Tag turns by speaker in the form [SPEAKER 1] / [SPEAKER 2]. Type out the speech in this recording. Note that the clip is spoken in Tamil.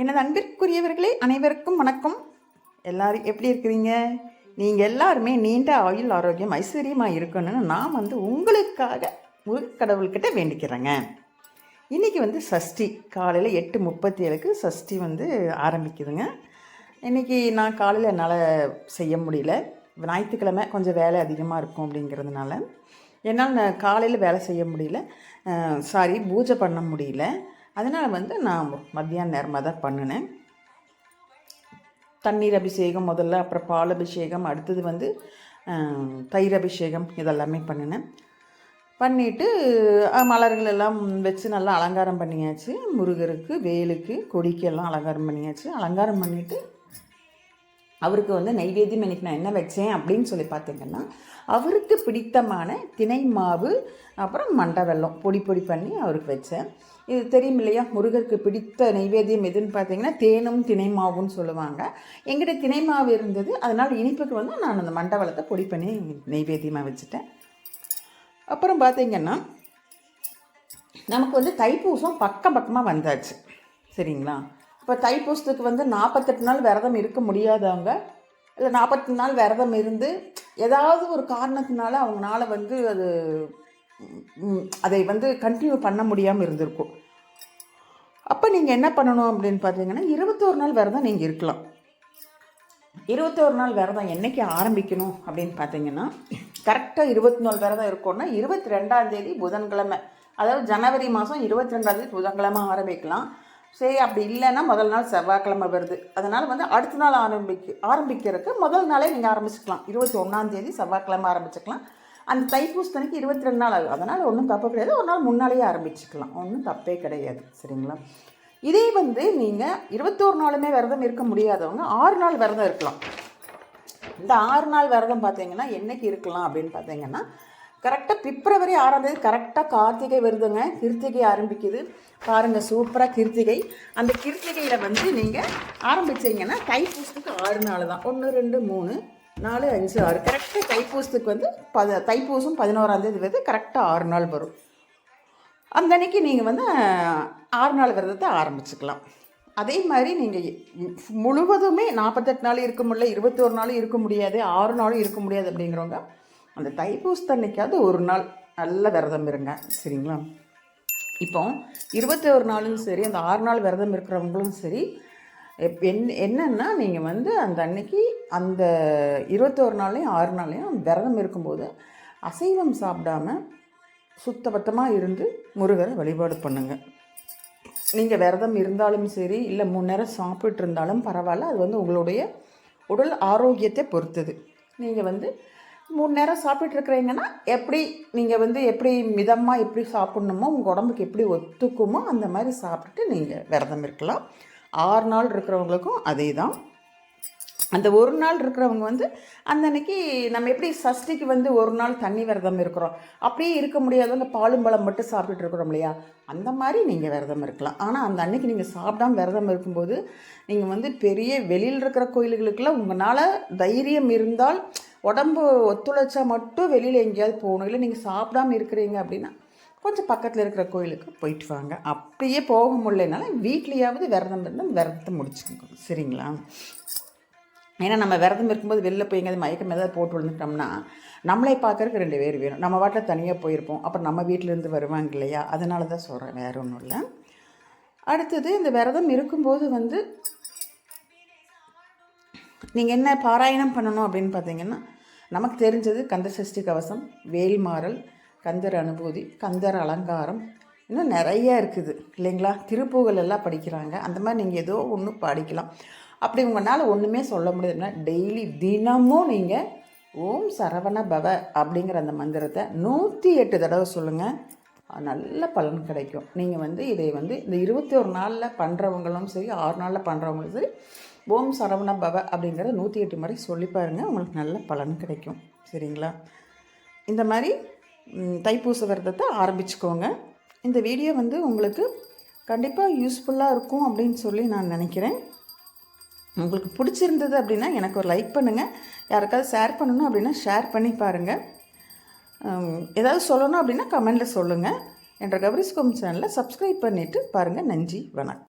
[SPEAKER 1] எனது அன்பிற்குரியவர்களே அனைவருக்கும் வணக்கம். எல்லாரும் எப்படி இருக்கிறீங்க? நீங்கள் எல்லாருமே நீண்ட ஆயுள் ஆரோக்கியம் ஐஸ்வர்யமாக இருக்கணும்னு நான் வந்து உங்களுக்காக முருகக்கடவுள்கிட்ட வேண்டிக்கிறேங்க. இன்றைக்கி வந்து சஷ்டி காலையில் எட்டு முப்பத்தி ஏழுக்கு சஷ்டி வந்து ஆரம்பிக்குதுங்க. இன்றைக்கி நான் காலையில் என்னால் செய்ய முடியல. ஞாயிற்றுக்கிழமை கொஞ்சம் வேலை அதிகமாக இருக்கும் அப்படிங்கிறதுனால. என்னால் நான் காலையில் வேலை செய்ய முடியல. சாரி பூஜை பண்ண முடியல. அதனால் வந்து நான் மத்தியான நேரமாக தான் பண்ணினேன். தண்ணீர் அபிஷேகம் முதல்ல அப்புறம் பால் அபிஷேகம் அடுத்தது வந்து தயிர் அபிஷேகம் இதெல்லாமே பண்ணினேன். பண்ணிவிட்டு மலர்கள் எல்லாம் வச்சு நல்லா அலங்காரம் பண்ணியாச்சு. முருகருக்கு வேலுக்கு கொடிக்கெல்லாம் அலங்காரம் பண்ணியாச்சு. அலங்காரம் பண்ணிவிட்டு அவருக்கு வந்து நைவேத்தியம் இன்னைக்கு நான் என்ன வச்சேன் அப்படின்னு சொல்லி பார்த்தீங்கன்னா அவருக்கு பிடித்தமான திணை மாவு அப்புறம் மண்டை வெள்ளம் பொடி பொடி பண்ணி அவருக்கு வச்சேன். இது தெரியும் இல்லையா? முருகருக்கு பிடித்த நைவேத்தியம் எதுன்னு பார்த்தீங்கன்னா தேனும் திணை மாவுன்னு சொல்லுவாங்க. எங்கிட்ட திணை மாவு இருந்தது. அதனால் இனிப்புக்கு வந்து நான் அந்த மண்டை பொடி பண்ணி நைவேத்தியமாக வச்சுட்டேன். அப்புறம் பார்த்தீங்கன்னா நமக்கு வந்து தைப்பூசம் பக்கம் பக்கமாக வந்தாச்சு. சரிங்களா? இப்போ தைப்பூசத்துக்கு வந்து நாற்பத்தெட்டு நாள் விரதம் இருக்க முடியாதவங்க இல்லை நாற்பத்தி நாள் விரதம் இருந்து ஏதாவது ஒரு காரணத்தினால அவங்களால வந்து அது அதை வந்து கண்டினியூ பண்ண முடியாமல் இருந்திருக்கும். அப்போ நீங்கள் என்ன பண்ணணும் அப்படின்னு பார்த்தீங்கன்னா இருபத்தோரு நாள் விரதம் நீங்கள் இருக்கலாம். இருபத்தோரு நாள் விரதம் என்றைக்கு ஆரம்பிக்கணும் அப்படின்னு பார்த்தீங்கன்னா கரெக்டாக இருபத்தி நாலு விரதம் இருக்கும்னா இருபத்தி ரெண்டாம் தேதி புதன்கிழமை. அதாவது ஜனவரி மாதம் இருபத்தி ரெண்டாம் தேதி புதன்கிழமை ஆரம்பிக்கலாம். சரி அப்படி இல்லைன்னா முதல் நாள் செவ்வாய்க்கிழமை வருது. அதனால் வந்து அடுத்த நாள் ஆரம்பிக்க ஆரம்பிக்கிறதுக்கு முதல் நாளே நீங்கள் ஆரம்பிச்சுக்கலாம். இருபத்தி ஒன்றாந்தேதி செவ்வாய்க்கிழமை ஆரம்பிச்சுக்கலாம். அந்த தைப்பூசத்தனைக்கு இருபத்தி ரெண்டு நாள் ஆகும் அதனால் ஒன்றும் தப்பு கிடையாது. ஒரு நாள் முன்னாலேயே ஆரம்பிச்சுக்கலாம். ஒன்றும் தப்பே கிடையாது. சரிங்களா? இதே வந்து நீங்கள் இருபத்தோரு நாளுமே விரதம் இருக்க முடியாதவங்க ஆறு நாள் விரதம் இருக்கலாம். இந்த ஆறு நாள் விரதம் பார்த்தீங்கன்னா என்னைக்கு இருக்கலாம் அப்படின்னு பார்த்தீங்கன்னா கரெக்டாக பிப்ரவரி ஆறாம் தேதி கரெக்டாக கார்த்திகை வருதுங்க. கிருத்திகை ஆரம்பிக்குது. பாருங்கள் சூப்பராக கிருத்திகை. அந்த கிருத்திகையில் வந்து நீங்கள் ஆரம்பிச்சீங்கன்னா தைப்பூசத்துக்கு ஆறு நாள் தான். ஒன்று ரெண்டு மூணு நாலு அஞ்சு ஆறு. கரெக்டாக தைப்பூசத்துக்கு வந்து பத தைப்பூசம் பதினோராம் தேதி வருது. கரெக்டாக ஆறு நாள் வரும். அந்த அன்னைக்கு நீங்கள் வந்து ஆறு நாள் விரதத்தை ஆரம்பிச்சுக்கலாம். அதே மாதிரி நீங்கள் முழுவதுமே நாற்பத்தெட்டு நாள் இருக்க முடியல இருபத்தோரு நாளும் இருக்க முடியாது ஆறு நாளும் இருக்க முடியாது அப்படிங்கிறவங்க அந்த தைப்பூசத்து அன்னைக்காவது ஒரு நாள் நல்ல விரதம் இருங்க சரிங்களா? இப்போ இருபத்தோரு நாளும் சரி அந்த ஆறு நாள் விரதம் இருக்கிறவங்களும் சரி எப்- என் என்னென்னா நீங்கள் வந்து அந்த அன்னைக்கு அந்த இருபத்தோரு நாள்லையும் ஆறு நாள்லையும் விரதம் இருக்கும்போது அசைவம் சாப்பிடாம சுத்தபத்தமாக இருந்து முருகரை வழிபாடு பண்ணுங்கள் நீங்கள் விரதம் இருந்தாலும் சரி இல்லை மூணு நேரம் சாப்பிட்டு இருந்தாலும் பரவாயில்ல அது வந்து உங்களுடைய உடல் ஆரோக்கியத்தை பொறுத்தது. நீங்கள் வந்து மூணு நேரம் சாப்பிட்டுருக்குறீங்கன்னா எப்படி நீங்கள் வந்து எப்படி மிதமாக எப்படி சாப்பிட்ணுமோ உங்கள் உடம்புக்கு எப்படி ஒத்துக்குமோ அந்த மாதிரி சாப்பிட்டுட்டு நீங்கள் விரதம் இருக்கலாம். ஆறு நாள் இருக்கிறவங்களுக்கும் அதே தான் அந்த ஒரு நாள் இருக்கிறவங்க வந்து அந்த அன்னைக்கு நம்ம எப்படி சஷ்டிக்கு வந்து ஒரு நாள் தண்ணி விரதம் இருக்கிறோம். அப்படியே இருக்க முடியாதவங்க பாலும் பழம் மட்டும் சாப்பிட்டுட்டு இருக்கிறோம் இல்லையா? அந்த மாதிரி நீங்கள் விரதம் இருக்கலாம். ஆனால் அந்த அன்னைக்கு நீங்கள் சாப்பிடாம விரதம் இருக்கும்போது நீங்கள் வந்து பெரிய வெளியில் இருக்கிற கோயில்களுக்கெல்லாம் உங்களால் தைரியம் இருந்தால் உடம்பு ஒத்துழைச்சா மட்டும் வெளியில் எங்கேயாவது போகணும். இல்லை நீங்கள் சாப்பிடாம இருக்கிறீங்க அப்படின்னா கொஞ்சம் பக்கத்தில் இருக்கிற கோயிலுக்கு போயிட்டு வாங்க. அப்படியே போக முடியலனால வீட்லேயாவது விரதம் இருந்தால் விரதத்தை முடிச்சுக்கோங்க. சரிங்களா? ஏன்னா நம்ம விரதம் இருக்கும்போது வெளில போய் எங்கேயாவது மயக்கம் ஏதாவது போட்டு விழுந்துட்டோம்னா நம்மளே பார்க்கறதுக்கு ரெண்டு பேர் வேணும். நம்ம வாட்டில் தனியாக போயிருப்போம். அப்புறம் நம்ம வீட்டிலேருந்து வருவாங்க இல்லையா? அதனால தான் சொல்கிறேன் வேறு ஒன்றும் இல்லை. அடுத்தது இந்த விரதம் இருக்கும்போது வந்து நீங்கள் என்ன பாராயணம் பண்ணணும் அப்படின்னு பார்த்தீங்கன்னா நமக்கு தெரிஞ்சது கந்த சஷ்டி கவசம் வேல்மாறல் கந்தர் அனுபூதி கந்தர் அலங்காரம். இன்னும் நிறைய இருக்குது இல்லைங்களா? திருப்புகழ் எல்லாம் படிக்கிறாங்க. அந்த மாதிரி நீங்கள் ஏதோ ஒன்று படிக்கலாம். அப்படி உங்களால் ஒன்றுமே சொல்ல முடியாதுன்னா டெய்லி தினமும் நீங்கள் ஓம் சரவண பவ அப்படிங்கிற அந்த மந்திரத்தை நூற்றி எட்டு தடவை சொல்லுங்கள் நல்ல பலன் கிடைக்கும். நீங்கள் வந்து இதை வந்து இந்த இருபத்தி ஒரு நாளில் பண்ணுறவங்களும் சரி ஆறு நாளில் பண்ணுறவங்களும் சரி ஓம் சரவண பவ அப்படிங்கிறத நூற்றி எட்டு முறை சொல்லி பாருங்கள் உங்களுக்கு நல்ல பலன் கிடைக்கும். சரிங்களா? இந்த மாதிரி தைப்பூச விரதத்தை ஆரம்பிச்சுக்கோங்க. இந்த வீடியோ வந்து உங்களுக்கு கண்டிப்பாக யூஸ்ஃபுல்லாக இருக்கும் அப்படின்னு சொல்லி நான் நினைக்கிறேன். உங்களுக்கு பிடிச்சிருந்தது அப்படின்னா எனக்கு ஒரு லைக் பண்ணுங்கள் யாருக்காவது ஷேர் பண்ணணும் அப்படின்னா ஷேர் பண்ணி பாருங்கள் ஏதாவது சொல்லணும் அப்படின்னா கமெண்டில் சொல்லுங்கள் என்ற கபரிஸ்கோம் சேனலை சப்ஸ்கிரைப் பண்ணிவிட்டு பாருங்கள் நன்றி. வணக்கம்.